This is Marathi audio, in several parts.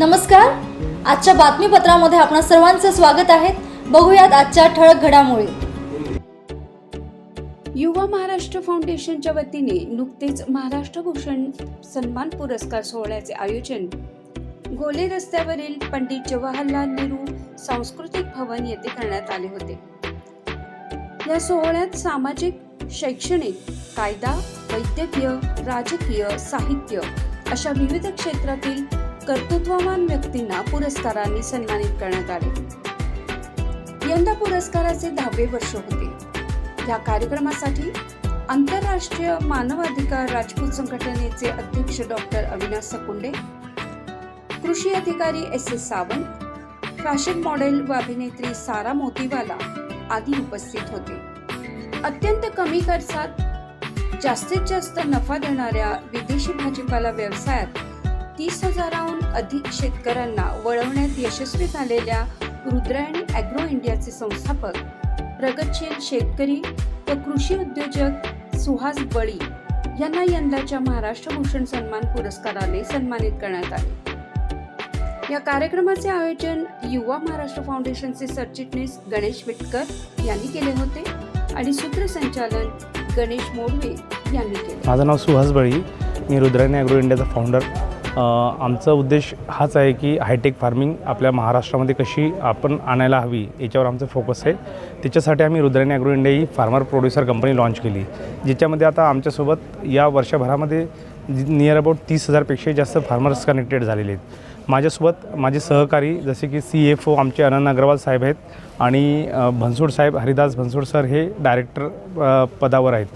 नमस्कार. आजच्या बातमीपत्रामध्ये आपणा सर्वांचं स्वागत आहे. बघूयात आजच्या ठळक घडामोडी. युवा महाराष्ट्र फाउंडेशनच्या वतीने नुकतेच महाराष्ट्र भूषण सन्मान पुरस्कार सोहळ्याचे आयोजन. गोले रस्त्यावरील पंडित जवाहरलाल नेहरू सांस्कृतिक भवन येथे करण्यात आले होते. या सोहळ्यात सामाजिक शैक्षणिक कायदा वैद्यकीय राजकीय साहित्य अशा विविध क्षेत्रातील कर्तृत्ववान व्यक्तींना पुरस्कारांनी सन्मानित करण्यात आले. यंदा पुरस्काराचे दहावे वर्ष होते. या कार्यक्रमासाठी आंतरराष्ट्रीय मानवाधिकार राजपूत संघटनेचे अध्यक्ष डॉक्टर अविनाश सकुंडे कृषी अधिकारी S S Sawant fashion model व अभिनेत्री सारा मोतीवाला आदी उपस्थित होते. अत्यंत कमी खर्चात जास्तीत जास्त नफा देणाऱ्या विदेशी भाजीपाला व्यवसायात तीस हजाराहून अधिक शेतकऱ्यांना वळवण्यात यशस्वी झालेल्या रुद्रायणी अॅग्रो इंडियाचे संस्थापक प्रगतशील शेतकरी व कृषी उद्योजक सुहास बळी यांना यंदाच्या महाराष्ट्र भूषण सन्मान पुरस्काराने सन्मानित करण्यात आले. या कार्यक्रमाचे आयोजन युवा महाराष्ट्र फाउंडेशनचे सरचिटणीस गणेश विटकर यांनी केले होते आणि सूत्रसंचालन गणेश मोडवे यांनी केले. माझं नाव सुहास बळी. मी रुद्रायणी ॲग्रो इंडियाचा फाउंडर आमचा उद्देश हाच आहे की हायटेक फार्मिंग आपल्या महाराष्ट्रामध्ये कशी आपण आणायला हवी याच्यावर आमचं फोकस आहे. त्याच्यासाठी आम्ही रुद्रायणी ॲग्रो इंडिया ही फार्मर प्रोड्युसर कंपनी लॉन्च केली. ज्याच्यामध्ये आता आमच्यासोबत या वर्षभरामध्ये नियर अबाउट तीस हजारपेक्षा जास्त फार्मर्स कनेक्टेड झालेले आहेत. माझ्यासोबत माझे सहकारी जसे की सी एफ ओ आमचे अनंत अग्रवाल साहेब आहेत आणि अ, भन्सूड साहेब हरिदास भन्सूड सर हे डायरेक्टर पदावर आहेत.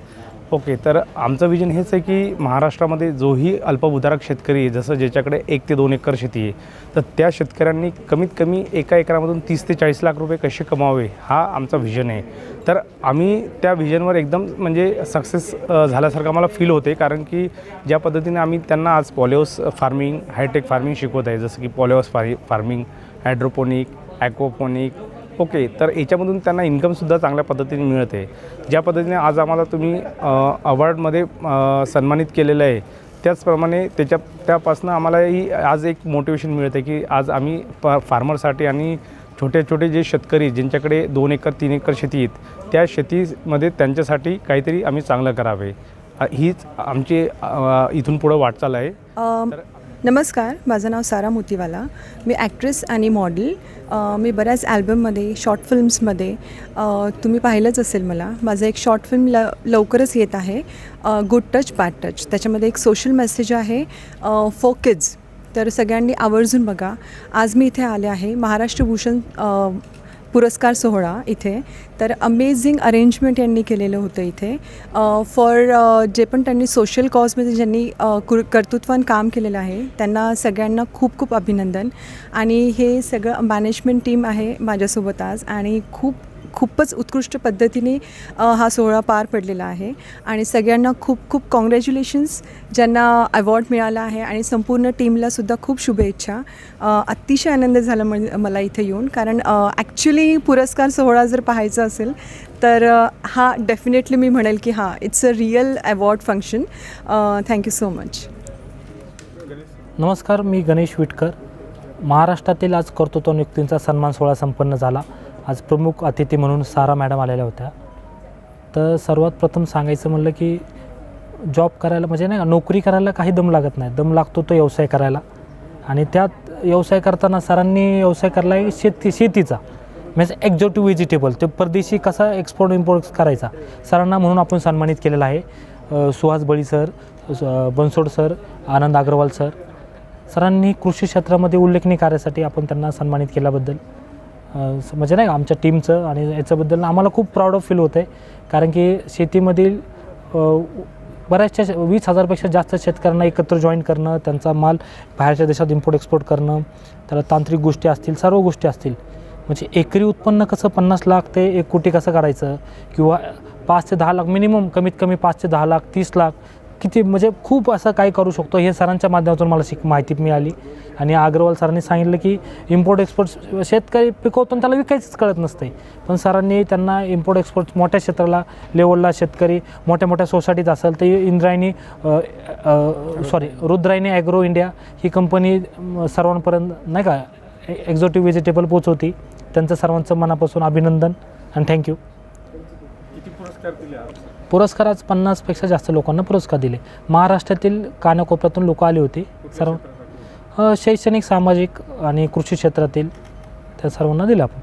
ओके तर आमचं विजन हेच आहे की महाराष्ट्रामध्ये जोही अल्पभूधारक शेतकरी आहे जसं ज्याच्याकडे एक ते दोन एकर शेती आहे तर त्या शेतकऱ्यांनी कमीत कमी एका एकरामधून तीस ते चाळीस लाख रुपये कसे कमावे हा आमचा व्हिजन आहे. तर आम्ही त्या व्हिजनवर एकदम म्हणजे सक्सेस झाल्यासारखं आम्हाला फील होते कारण की ज्या पद्धतीने आम्ही त्यांना आज पॉलिओस फार्मिंग हायटेक फार्मिंग शिकवत आहे जसं की polyhouse farming farming hydroponic aquaponic okay तर याच्यामधून त्यांना इन्कमसुद्धा चांगल्या पद्धतीने मिळते. ज्या पद्धतीने आज आम्हाला तुम्ही अवॉर्डमध्ये सन्मानित केलेलं आहे त्याचप्रमाणे त्याच्या त्यापासून आम्हालाही आज एक मोटिवेशन मिळतं की आज आम्ही प फार्मरसाठी आणि छोटे छोटे जे शेतकरी ज्यांच्याकडे दोन एकर तीन एकर शेती आहेत त्या शेतीमध्ये त्यांच्यासाठी काहीतरी आम्ही चांगलं करावे. हीच आमची इथून पुढं वाटचाल आहे. नमस्कार माझं नाव सारा मोतीवाला. मी ॲक्ट्रेस आणि मॉडेल मी बऱ्याच ॲल्बममध्ये शॉर्ट फिल्म्समध्ये तुम्ही पाहिलंच असेल मला. माझं एक शॉर्ट फिल्म ल लवकरच येत आहे. गुड टच बॅड टच त्याच्यामध्ये एक सोशल मेसेज आहे फॉर किड्स तर सगळ्यांनी आवर्जून बघा. आज मी इथे आले आहे महाराष्ट्र भूषण पुरस्कार सोहळा इथे. तर अमेझिंग अरेंजमेंट यांनी केलेलं होतं इथे. फॉर जे पण त्यांनी सोशल कॉजमध्ये ज्यांनी कुर कर्तृत्वान काम केलेलं आहे त्यांना सगळ्यांना खूप खूप अभिनंदन. आणि हे सगळं मॅनेजमेंट टीम आहे माझ्यासोबत आज. आणि खूप खूपच उत्कृष्ट पद्धतीने हा सोहळा पार पडलेला आहे. आणि सगळ्यांना खूप खूप कॉंग्रॅच्युलेशन्स ज्यांना अवॉर्ड मिळाला आहे आणि संपूर्ण टीमलासुद्धा खूप शुभेच्छा. अतिशय आनंद झाला म्हण मला इथे येऊन. कारण ॲक्च्युली पुरस्कार सोहळा जर पाहायचा असेल तर हा डेफिनेटली मी म्हणेल की हां it's a real award function thank you so much नमस्कार मी गणेश विटकर. महाराष्ट्रातील आज कर्तृत्व नियुक्तींचा सन्मान सोहळा संपन्न झाला. आज प्रमुख अतिथी म्हणून सारा मॅडम आलेल्या होत्या. तर सर्वात प्रथम सांगायचं म्हणलं की जॉब करायला म्हणजे नाही का नोकरी करायला काही दम लागत नाही. दम लागतो तो व्यवसाय करायला. आणि त्यात व्यवसाय करताना सरांनी व्यवसाय करायला आहे शेती शेतीचा. म्हणजे एक्झॉटिव्ह व्हेजिटेबल ते परदेशी कसा एक्सपोर्ट इम्पोर्ट करायचा? सरांना म्हणून आपण सन्मानित केलेला आहे. Suhas Bali sir Bansod sir Anand Agarwal sir. सरांनी कृषी क्षेत्रामध्ये उल्लेखनीय कार्यासाठी आपण त्यांना सन्मानित केल्याबद्दल. म्हणजे नाही का आमच्या टीमचं आणि याच्याबद्दल आम्हाला खूप प्राऊड ऑफ फील होतं आहे कारण की शेतीमधील बऱ्याचशा शे- वीस हजारपेक्षा जास्त शेतकऱ्यांना एकत्र जॉईन करणं त्यांचा माल बाहेरच्या देशात इम्पोर्ट एक्सपोर्ट करणं त्याला तांत्रिक गोष्टी असतील सर्व गोष्टी असतील. म्हणजे एकरी उत्पन्न कसं पन्नास लाख ते एक कोटी कसं काढायचं? किंवा पाच ते दहा लाख मिनिमम कमीत कमी पाच ते दहा लाख तीस लाख किती म्हणजे खूप असं काय करू शकतो हे सरांच्या माध्यमातून मला शिक माहिती मिळाली. आणि अग्रवाल सरांनी सांगितलं की इम्पोर्ट एक्सपोर्ट शेतकरी पिकवतो आणि त्याला विकायचंच कळत नसते पण सरांनी त्यांना इम्पोर्ट एक्सपोर्ट मोठ्या क्षेत्राला लेवलला शेतकरी मोठ्या मोठ्या सोसायटीत असेल तर Indrayani sorry Rudrayani agro India ही कंपनी सर्वांपर्यंत नाही का एक्झॉटिव्ह व्हेजिटेबल पोचवती. त्यांचं सर्वांचं मनापासून अभिनंदन आणि थँक्यू पुरस्कार आज पन्नासपेक्षा जास्त लोकांना पुरस्कार दिले. महाराष्ट्रातील कानाकोपऱ्यातून लोकं आली होती. सर्व शैक्षणिक सामाजिक आणि कृषी क्षेत्रातील त्या सर्वांना दिलं आपण.